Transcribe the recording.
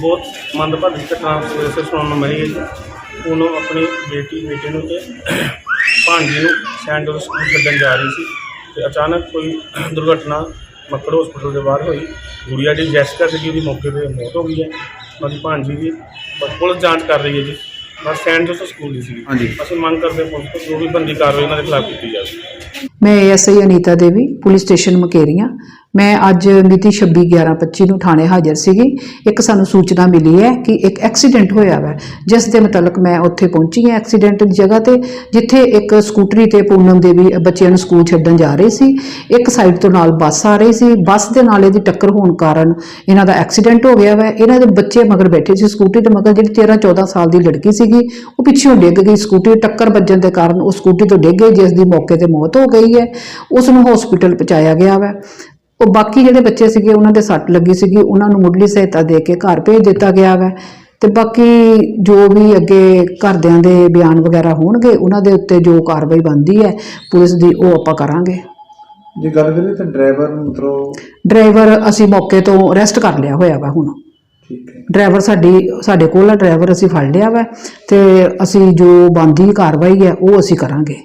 ਬਹੁਤ ਮੰਦਭਾਗੀ ਘਟਨਾ ਸਵੇਰੇ ਸੁਣਨ ਨੂੰ ਮਿਲੀ ਹੈ ਜੀ। ਉਹਨੂੰ ਆਪਣੀ ਬੇਟੀ ਬੇਟੇ ਨੂੰ ਤੇ ਭਾਂਜੀ ਨੂੰ ਸੈਂਡਲ ਸਕੂਲ ਛੱਡਣ ਜਾ ਰਹੀ ਸੀ ਤੇ ਅਚਾਨਕ ਕੋਈ ਦੁਰਘਟਨਾ ਮੱਕੜ ਹਸਪੀਟਲ ਦੇ ਬਾਹਰ ਹੋਈ। ਗੁੜੀਆ ਦੀ ਜੈਸਿਕਾ ਸੀਗੀ ਉਹਦੀ ਮੌਕੇ ਤੇ ਮੌਤ ਹੋ ਗਈ ਹੈ। ਉਹਦੀ ਭਾਂਜੀ ਦੀ ਬਸ ਪੁਲਿਸ ਜਾਂਚ ਕਰ ਰਹੀ ਹੈ ਜੀ। ਬਸ ਸੈਂਡ ਜੋਸਫ ਸਕੂਲ ਦੀ ਸੀ ਹਾਂਜੀ। ਅਸੀਂ ਮੰਗ ਕਰਦੇ ਪੁਲਿਸ ਤੋਂ ਜੋ ਵੀ ਬੰਦੀ ਕਾਰਵਾਈ ਇਹਨਾਂ ਦੇ ਖਿਲਾਫ ਕੀਤੀ ਜਾਵੇ। ਮੈਂ SI Anita Devi, police station Mukerian. ਮੈਂ ਅੱਜ ਮਿਤੀ 26/11/25 ਨੂੰ ਥਾਣੇ ਹਾਜ਼ਰ ਸੀਗੀ। ਇੱਕ ਸਾਨੂੰ ਸੂਚਨਾ ਮਿਲੀ ਹੈ ਕਿ ਇੱਕ ਐਕਸੀਡੈਂਟ ਹੋਇਆ ਵਾ, ਜਿਸ ਦੇ ਮੁਤਲਕ ਮੈਂ ਉੱਥੇ ਪਹੁੰਚੀ ਹਾਂ ਐਕਸੀਡੈਂਟ ਦੀ ਜਗ੍ਹਾ ਤੇ, ਜਿੱਥੇ ਇੱਕ ਸਕੂਟਰੀ ਤੇ ਪੂਨਮ ਦੇਵੀ ਬੱਚਿਆਂ ਨੂੰ ਸਕੂਲ ਛੱਡਣ ਜਾ ਰਹੀ ਸੀ। ਇੱਕ ਸਾਈਡ ਤੋਂ ਨਾਲ ਬੱਸ ਆ ਰਹੀ ਸੀ। ਬੱਸ ਦੇ ਨਾਲ ਇਹਦੀ ਟੱਕਰ ਹੋਣ ਕਾਰਨ ਇਹਨਾਂ ਦਾ ਐਕਸੀਡੈਂਟ ਹੋ ਗਿਆ ਵਾ। ਇਹਨਾਂ ਦੇ ਬੱਚੇ ਮਗਰ ਬੈਠੇ ਸੀ ਸਕੂਟਰੀ ਦੇ ਮਗਰ, ਜਿਹੜੀ 13 14 ਸਾਲ ਦੀ ਲੜਕੀ ਸੀਗੀ, ਉਹ ਪਿੱਛੋਂ ਡਿੱਗ ਗਈ। ਸਕੂਟਰੀ ਟੱਕਰ ਵੱਜਣ ਦੇ ਕਾਰਨ ਉਹ ਸਕੂਟਰੀ ਤੋਂ ਡਿੱਗ ਗਈ, ਜਿਸ ਦੀ ਮੌਕੇ ਤੇ ਮੌਤ ਹੋ ਗਈ ਹੈ ਉਸ ਨੂੰ ਹਸਪੀਟਲ ਪਹੁੰਚਾਇਆ ਗਿਆ ਵਾ। ਉਹ ਬਾਕੀ ਜਿਹੜੇ ਬੱਚੇ ਸੀਗੇ ਉਹਨਾਂ ਦੇ ਸੱਟ ਲੱਗੀ ਸੀਗੀ ਉਹਨਾਂ ਨੂੰ ਮੁੱਢਲੀ ਸਹਾਇਤਾ ਦੇ ਕੇ ਘਰ ਭੇਜ ਦਿੱਤਾ ਗਿਆ ਵਾ। ਤੇ ਬਾਕੀ ਜੋ ਵੀ ਅੱਗੇ ਘਰਦਿਆਂ ਦੇ ਬਿਆਨ ਵਗੈਰਾ ਹੋਣਗੇ ਉਹਨਾਂ ਦੇ ਉੱਤੇ ਜੋ ਕਾਰਵਾਈ ਬਣਦੀ ਹੈ ਪੁਲਿਸ ਦੀ ਉਹ ਆਪਾਂ ਕਰਾਂਗੇ। ਜੇ ਗੱਲ ਕਰੀਏ ਤਾਂ ਡਰਾਈਵਰ ਮਤਲਬ ਡਰਾਈਵਰ ਅਸੀਂ ਮੌਕੇ ਤੋਂ ਅਰੈਸਟ ਕਰ ਲਿਆ ਹੋਇਆ ਵਾ ਹੁਣ। ਠੀਕ ਹੈ। ਡਰਾਈਵਰ ਸਾਡੀ ਸਾਡੇ ਕੋਲ ਆ ਡਰਾਈਵਰ ਅਸੀਂ ਫੜ ਲਿਆ ਵਾ। ਤੇ ਅਸੀਂ ਜੋ ਬਣਦੀ ਕਾਰਵਾਈ ਹੈ ਉਹ ਅਸੀਂ ਕਰਾਂਗੇ।